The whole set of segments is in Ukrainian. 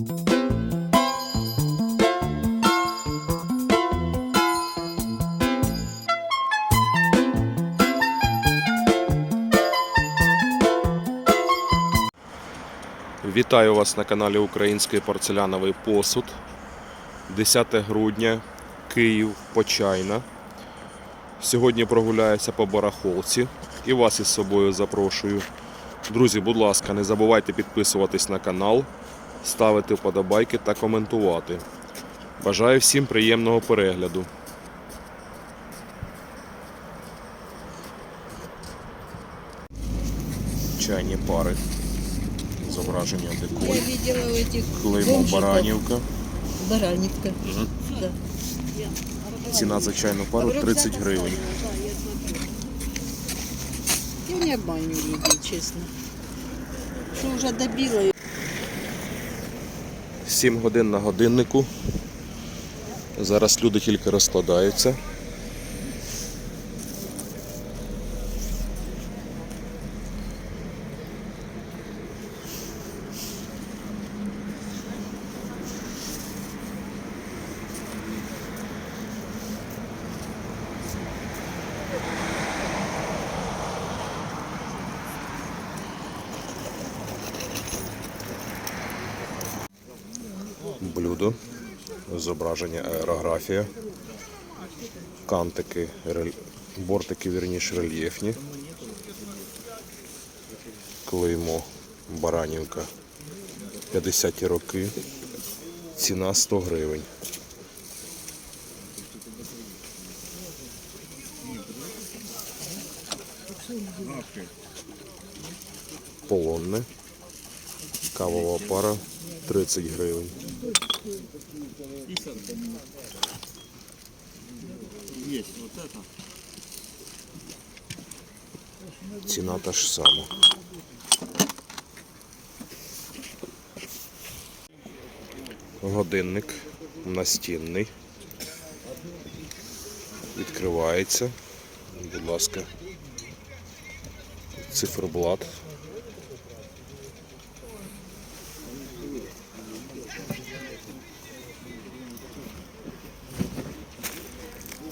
Вітаю вас на каналі Український порцеляновий посуд. 10 грудня, Київ, Почайна. Сьогодні прогуляюся по барахолці і вас із собою запрошую. Друзі, будь ласка, не забувайте підписуватись на канал, ставити вподобайки та коментувати. Бажаю всім приємного перегляду. Чайні пари. Зображення декору. Я видела этих Клеймо бомжиков. Баранівка. Баранівка. Да. Ціна за чайну пару 30 гривень. Я не обманю людей, честно. Что уже добила. 7 годин на годиннику. Зараз люди тільки розкладаються. Блюдо. Зображення аерографія. Кантики, бортики вірніше рельєфні. Клеймо Баранівка 50 роки. Ціна 100 гривень. Полонне. Кавова пара 30 гривень. Ціна та ж сама. Годинник настінний. Відкривається. Будь ласка. Циферблат.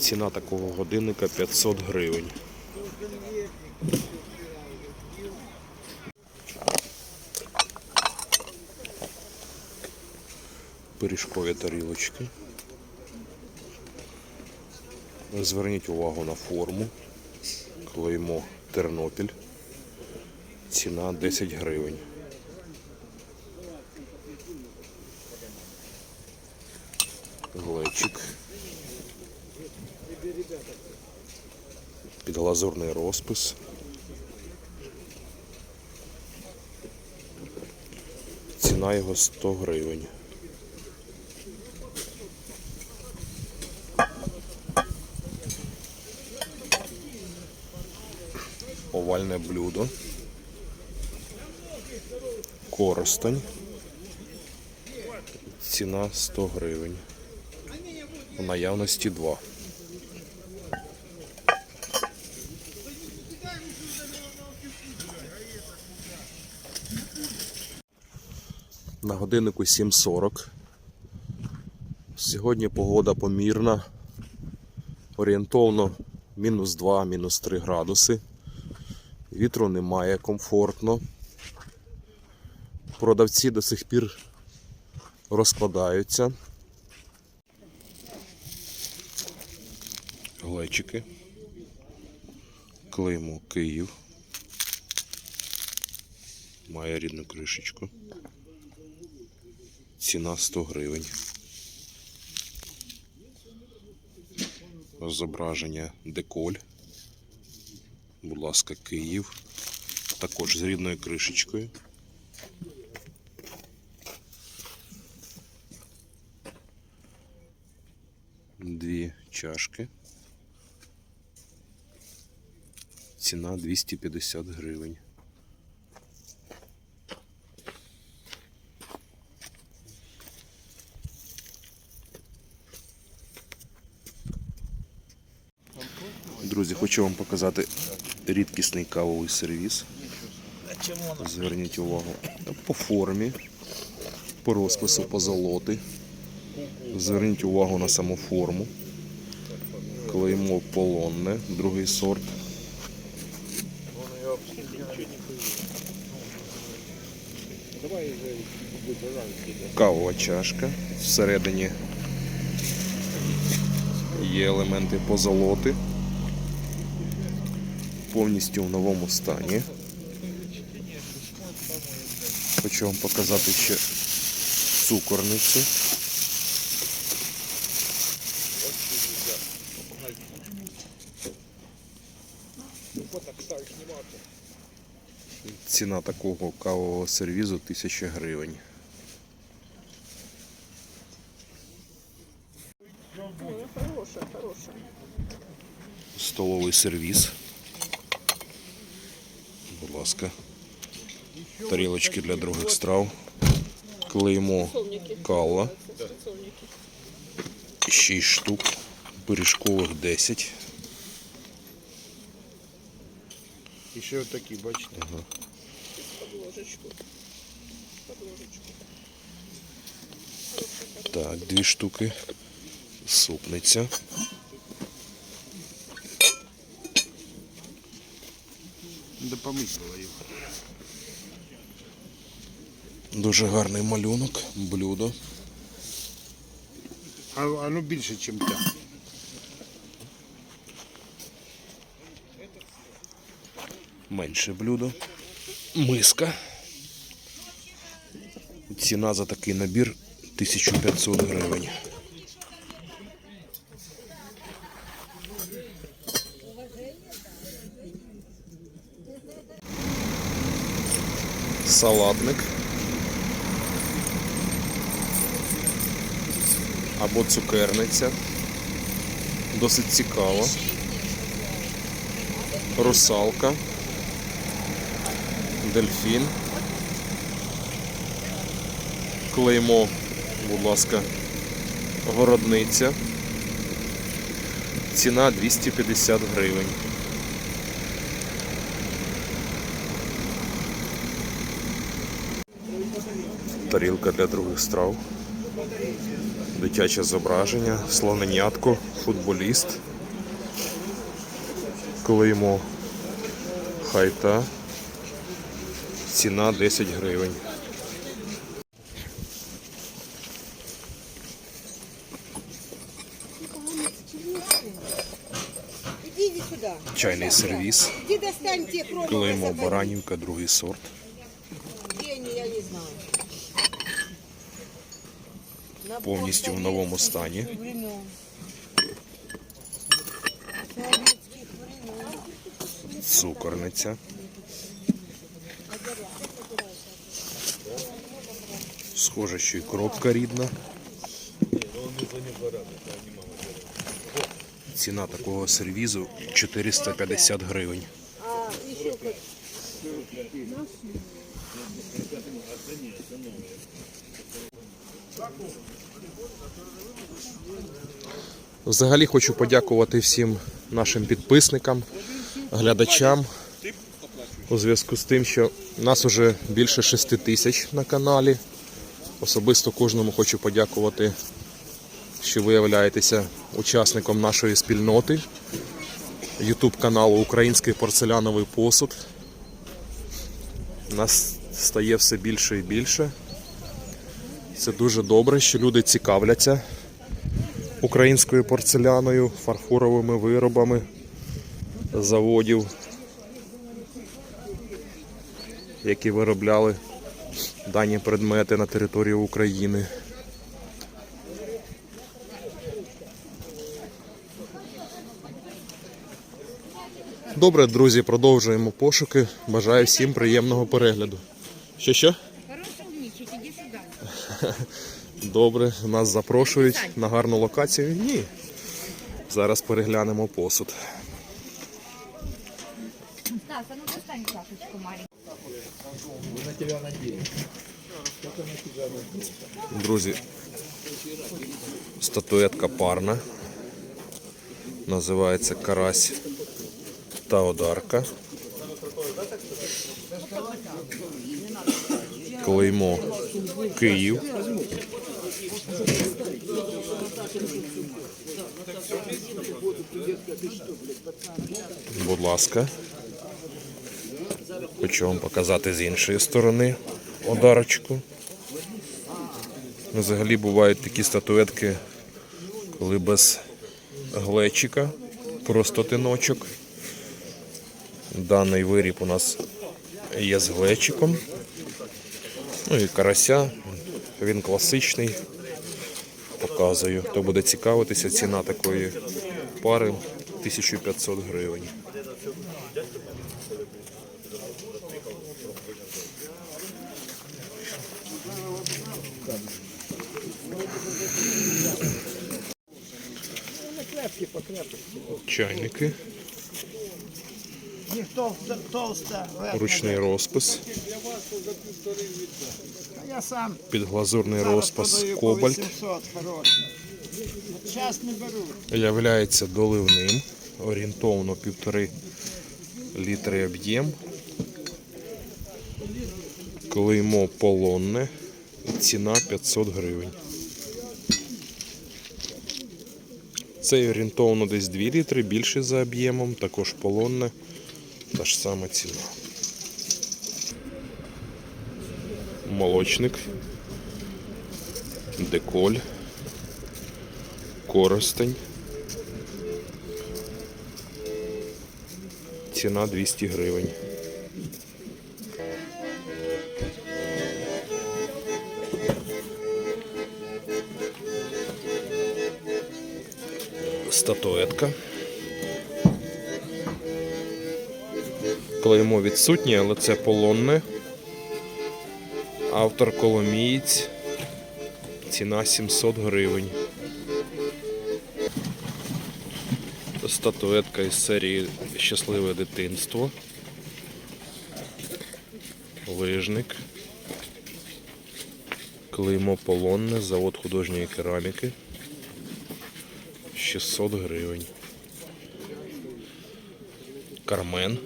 Ціна такого годинника 500 гривень. Пиріжкові тарілочки. Зверніть увагу на форму. Клеймо Тернопіль. Ціна 10 гривень. Підглазурний розпис. Ціна його 100 гривень. Овальне блюдо. Коростень. Ціна 100 гривень. У наявності 2. На годиннику 7.40. Сьогодні погода помірна. Орієнтовно мінус 2, мінус 3 градуси. Вітру немає, комфортно. Продавці до сих пір розкладаються. Глечики. Клеймо Київ. Має рідну кришечку. Ціна 100 гривень. Зображення деколь. Будь ласка, Київ. Також з рідною кришечкою. Дві чашки. Ціна 250 гривень. Друзі, хочу вам показати рідкісний кавовий сервіс. Зверніть увагу по формі, по розпису позолоти. Зверніть увагу на саму форму. Клеймо полонне, другий сорт. Кавова чашка. Всередині є елементи позолоти. Повністю в новому стані. Хочу вам показати ще цукорницю. Ціна такого кавового сервізу 1000 гривень. Столовий сервіз. Ласка. Тарілочки для других страв. Клеймо кала. 6 штук. Пиріжкових 10. І ще отакі, бачите. Так, дві штуки. Супниця. Помислила його. Дуже гарний малюнок, блюдо. А, а ну більше, ніж та. Менше блюдо. Миска. Ціна за такий набір 1500 гривень. Салатник. Або цукерниця. Досить цікаво. Русалка. Дельфін. Клеймо, будь ласка, городниця. Ціна 250 гривень. Тарілка для других страв. Дитяче зображення, слоненятко, футболіст. Клеймо хайта. Ціна 10 гривень. Чайний сервіс. Клеймо Баранівка, другий сорт. Где они, я не знаю. Набор Повністю в новому стані. Цукорниця. Схоже, що і коробка рідна. Ціна такого сервізу 450 гривень. А Взагалі хочу подякувати всім нашим підписникам, глядачам у зв'язку з тим, що нас уже більше 6 тисяч на каналі. Особисто кожному хочу подякувати, що ви являєтеся учасником нашої спільноти YouTube каналу Український порцеляновий посуд. Нас стає все більше і більше. Це дуже добре, що люди цікавляться українською порцеляною, фарфоровими виробами заводів, які виробляли дані предмети на території України. Добре, друзі, продовжуємо пошуки. Бажаю всім приємного перегляду. Що що? Добре, нас запрошують на гарну локацію. Ні. Зараз переглянемо посуд. Ну достань чашечку маленькую. Друзі, статуетка парна. Називається Карась та Одарка. Клеймо Київ. Будь ласка. Хочу вам показати з іншої сторони одарочку. Взагалі бувають такі статуетки, коли без глечика, просто тиночок. Даний виріб у нас є з глечиком. Ну і карася, він класичний. Показую. Хто буде цікавитися, ціна такої пари 1500 гривень. Чайники, ручний розпис, підглазурний зараз розпис продаю Кобальт. 800 хороший. Зараз не беру. являється доливним, орієнтовно півтори літри об'єм. Клеймо полонне, ціна 500 гривень. Цей орієнтовно десь 2 літри, більше за об'ємом, також полонне, та ж сама ціна. Молочник, деколь, коростень. Ціна 200 гривень. Статуетка. Клеймо відсутнє, але це полонне. Автор Коломієць. Ціна 700 гривень. Статуетка із серії Щасливе дитинство. Лижник. Клеймо полонне, завод художньої кераміки. 600 гривень. Кармен.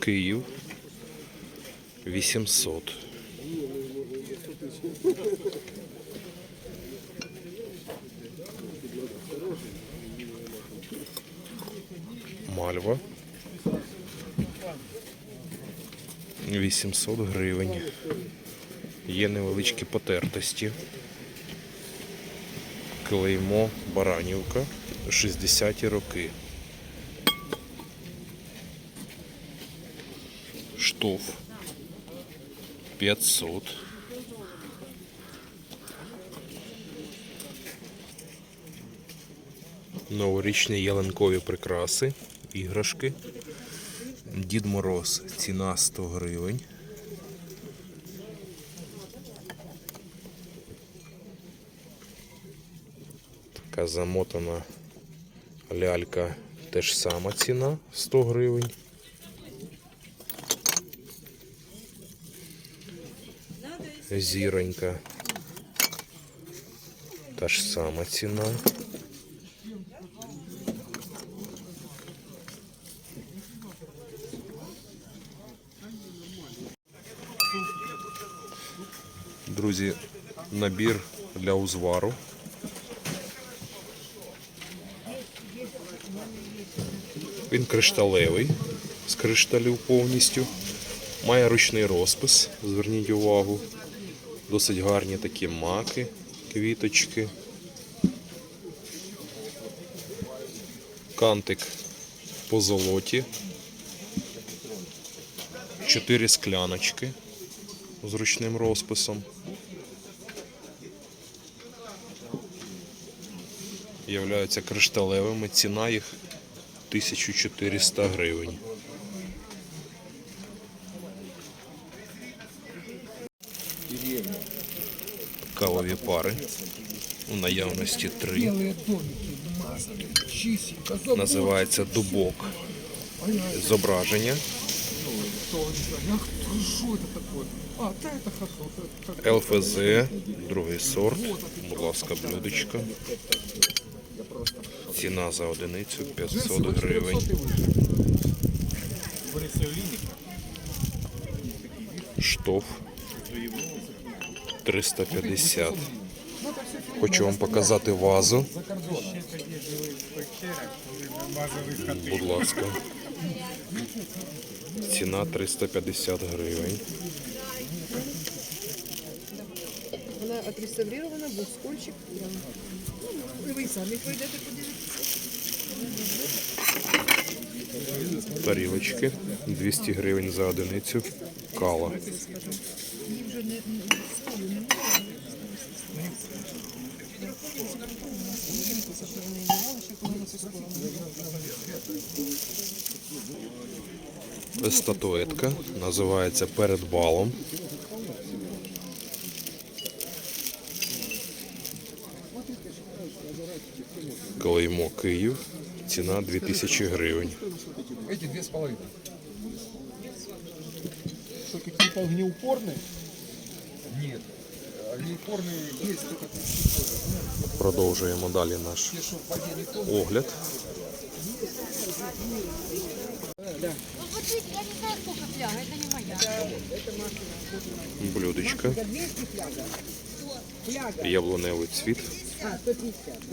Київ. 800. Мальва. 800 гривень. Є невеличкі потертості. Клеймо Баранівка. 60-ті роки. Штоф. 500. Новорічні ялинкові прикраси, іграшки. Дід Мороз, ціна 100 гривень. Така замотана лялька, теж сама ціна 100 гривень. Зіронька. Та ж сама ціна. Друзі, набір для узвару. Він кришталевий, з кришталів повністю. Має ручний розпис, зверніть увагу. Досить гарні такі маки, квіточки. Кантик по золоті. Чотири скляночки з ручним розписом. Являються кришталевими. Ціна їх 1400 гривень. Кавові пари. У наявності три. Називається дубок. Зображення. ЛФЗ, другий сорт. Будь ласка, блюдечко. Ціна за одиницю 500 гривень. Штоф 350. Хочу вам показати вазу. Будь ласка. Ціна 350 гривень. Вона отреставрирована, був скольчик. Ну, ви самі пройдете подивитися. Тарілочки 200 гривень за одиницю. Кала. Статуетка називається перед балом. Клеймо Київ. Ціна 2000 гривень. Эти две с половиной. Что, какие-то огнеупорные? Нет. Огнеупорные есть только Продовжуємо далі наш те, огляд. Ну, вот здесь, я не знаю, сколько фляга, это не моя. Блюдечко. Яблуневий цвіт.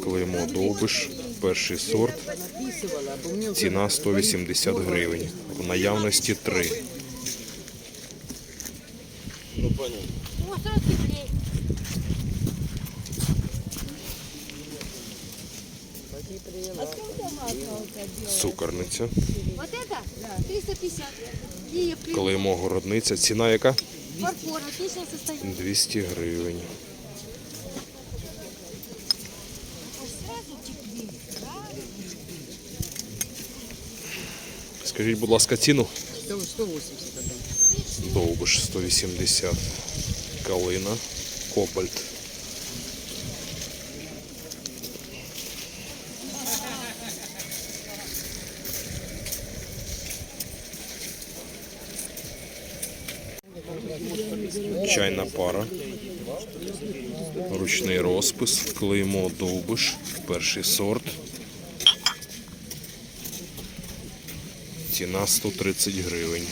Клеймо довбиш. Перший сорт. Ціна 180 гривень. В наявності 3. Цукорниця. Вот это 350. И в Клеймо городниця. Ціна яка? фарфор, отличное 200 гривень. Скажіть, будь ласка, ціну? 180 отдам. Довбиш 180. Калина. Кобальт. Чайна пара. Ручний розпис. Клеймо довбиш. Перший сорт. Ціна 130 гривень.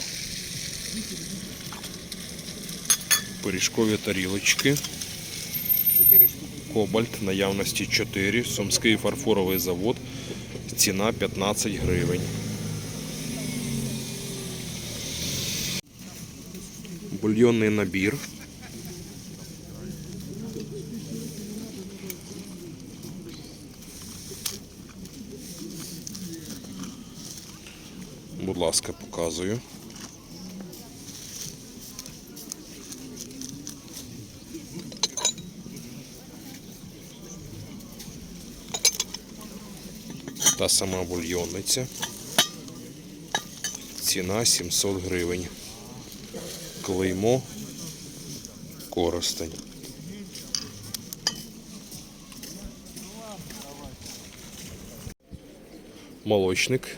Пиріжкові тарілочки. Кобальт наявності 4. Сумський фарфоровий завод. Ціна 15 гривень. Бульйонний набір. Ласка, показую. Та сама бульйонниця. Ціна 700 гривень. Клеймо Коростень. Молочник.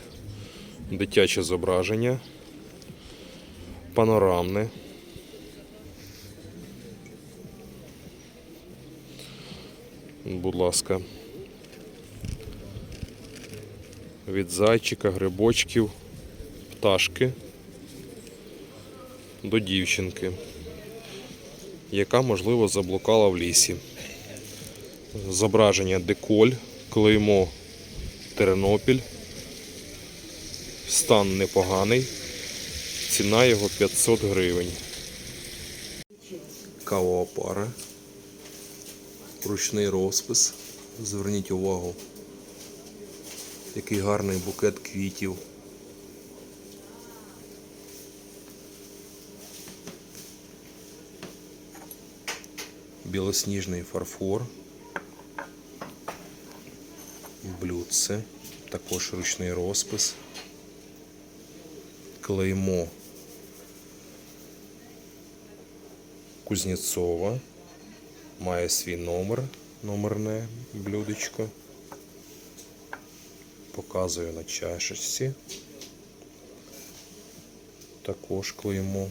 Дитяче зображення. Панорамне. Будь ласка. Від зайчика, грибочків, пташки до дівчинки, яка, можливо, заблукала в лісі. Зображення деколь, клеймо Тернопіль. Стан непоганий. Ціна його 500 гривень. Кавова пара. Ручний розпис. Зверніть увагу. Який гарний букет квітів. Білосніжний фарфор. Блюдце. Також ручний розпис. Клеймо Кузнєцова. Має свій номер, номерне блюдечко. Показую на чашечці. Також клеймо.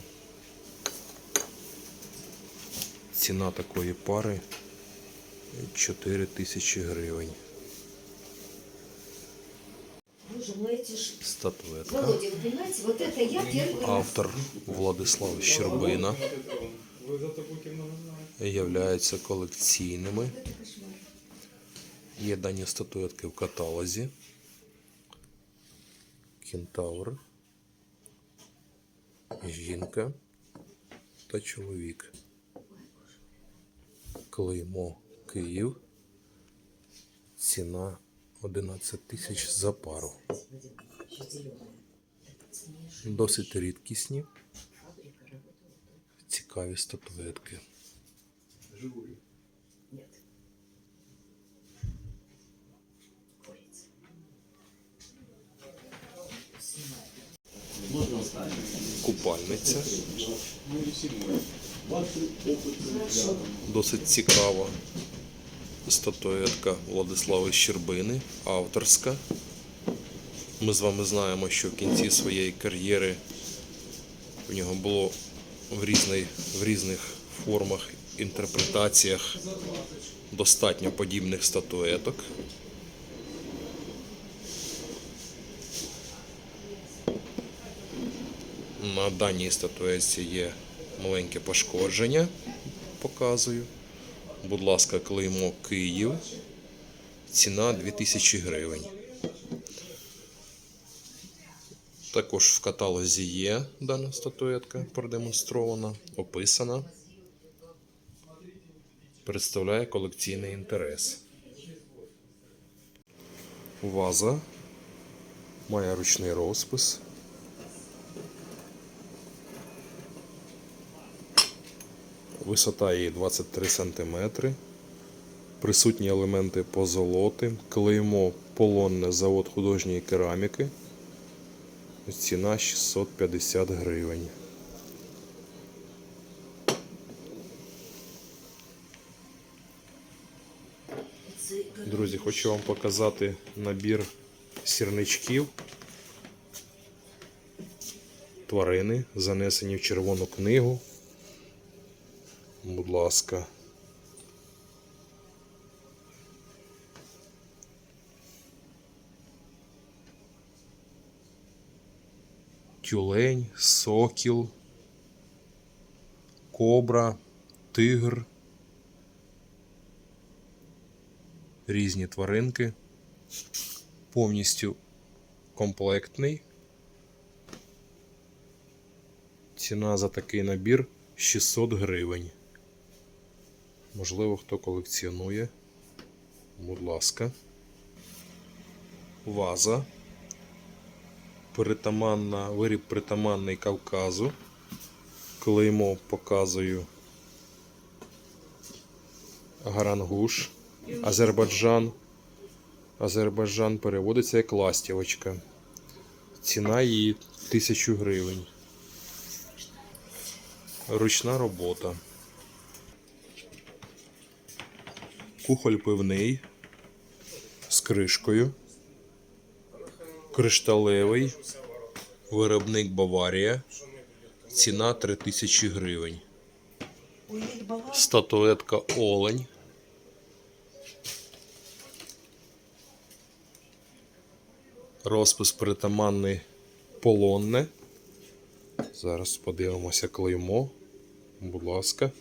Ціна такої пари 4 тисячі гривень. Раз. Автор Владислав Щербина. являються колекційними. Є дані статуетки в каталозі. Кентавр, жінка та чоловік. Клеймо Київ. Ціна 11 тисяч за пару. Досить рідкісні. Цікаві статуетки. Купальниця. Досить цікава статуетка Владислави Щербини, авторська. Ми з вами знаємо, що в кінці своєї кар'єри у нього було в, різний, в різних формах, інтерпретаціях достатньо подібних статуеток. На даній статуетці є маленьке пошкодження, показую. Будь ласка, клеймо Київ. Ціна 2000 гривень. Також в каталозі є дана статуетка продемонстрована, описана. Представляє колекційний інтерес. Ваза має ручний розпис. Висота її 23 см. Присутні елементи позолоти, клеймо полонне завод художньої кераміки. Ціна 650 гривень. Друзі, хочу вам показати набір сірничків. Тварини, занесені в червону книгу. Будь ласка. Тюлень, сокіл, кобра, тигр. Різні тваринки. Повністю комплектний. Ціна за такий набір 600 гривень. Можливо, хто колекціонує. Будь ласка. Ваза. Притаманна, виріб притаманний Кавказу. Клеймо показую Гарангуш, Азербайджан. Азербайджан переводиться як ластівочка. Ціна її 1000 гривень. Ручна робота. Кухоль пивний з кришкою. Кришталевий. Виробник Баварія. Ціна 3000 гривень. Статуетка Олень. Розпис притаманний полонне. Зараз подивимося клеймо. Будь ласка.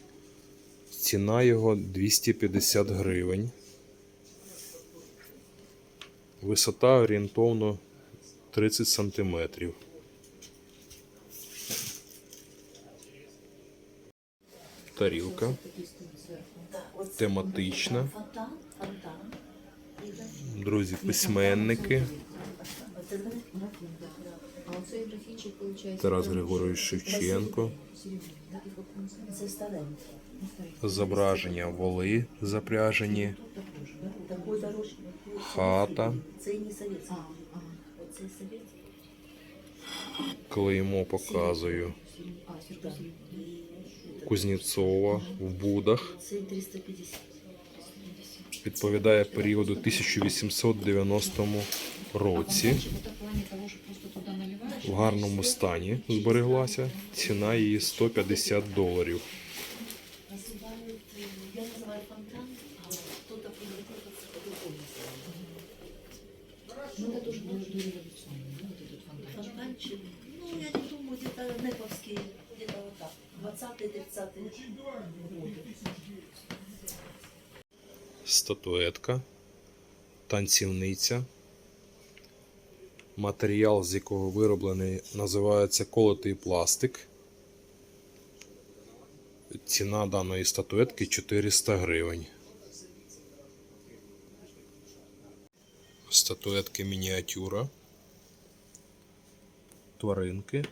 Ціна його 250 гривень. Висота орієнтовно 30 сантиметрів. Тарілка. Тематична. Друзі, письменники. Тарас Григорович Шевченко. Зображення воли запряжені. Хата. Клеймо показую. Кузнєцова в Будах. Відповідає періоду 1890 році. В гарному стані збереглася. Ціна її 150 доларів. Фонтанчик. Ну, я не думаю, где-то Неповский, где-то вот так. 20-30 Статуетка, танцівниця. Матеріал, з якого вироблений, називається колотий пластик. Ціна даної статуетки 400 гривень. Статуетки мініатюра. Тваринки.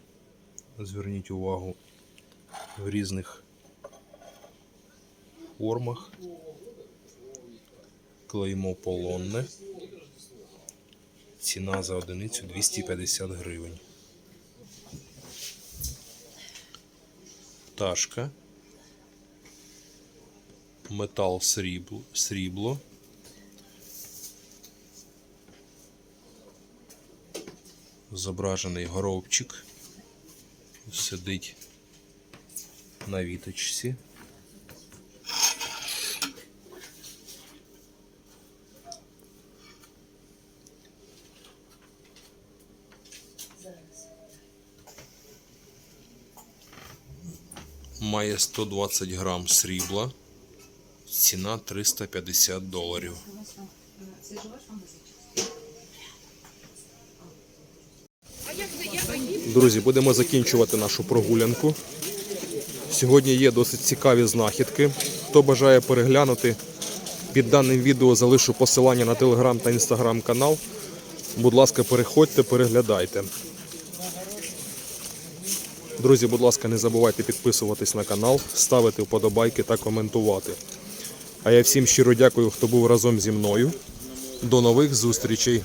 Зверніть увагу в різних формах. Клеймо полонне. Ціна за одиницю 250 гривень. Пташка. Метал срібло. срібло. Зображений горобчик. Сидить на віточці. Має 120 грам срібла. Ціна 350 доларів. Друзі, будемо закінчувати нашу прогулянку. Сьогодні є досить цікаві знахідки. Хто бажає переглянути, під даним відео залишу посилання на телеграм та інстаграм канал. Будь ласка, переходьте, переглядайте. Друзі, будь ласка, не забувайте підписуватись на канал, ставити вподобайки та коментувати. А я всім щиро дякую, хто був разом зі мною. До нових зустрічей!